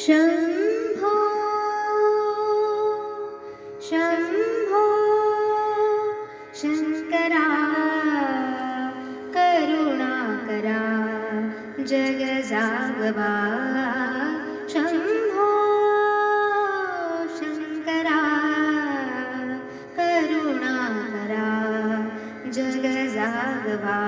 शम्भो शम्भो शङ्करा करुणाकरा जगजागवा शम्भो शङ्करा करुणाकरा जगजागवा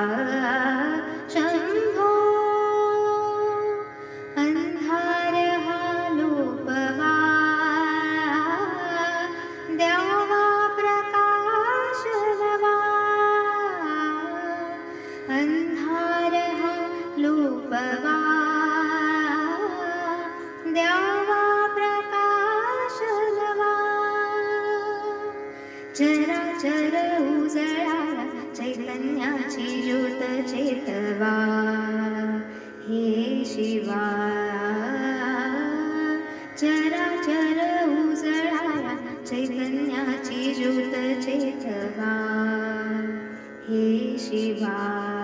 अंधारः लोपवा। द्यावा चरा चराचर उजळा। चैतन्याची ज्योत चेतवा। हे शिवा। चराचर उजळा। चैतन्याची ज्योत चेतवा। हे शिवा।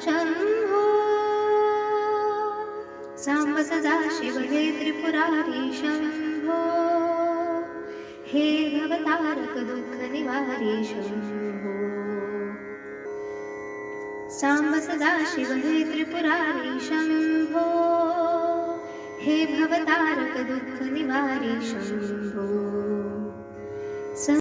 शम्भो। सदा शिव हे त्रिपुरारी शम्भो। हे भवतारक दुःखनिवारी शम्भो। साम्ब सदा शिव हे त्रिपुरारी शम्भो। हे भवतारक दुःखनिवारी शम्भो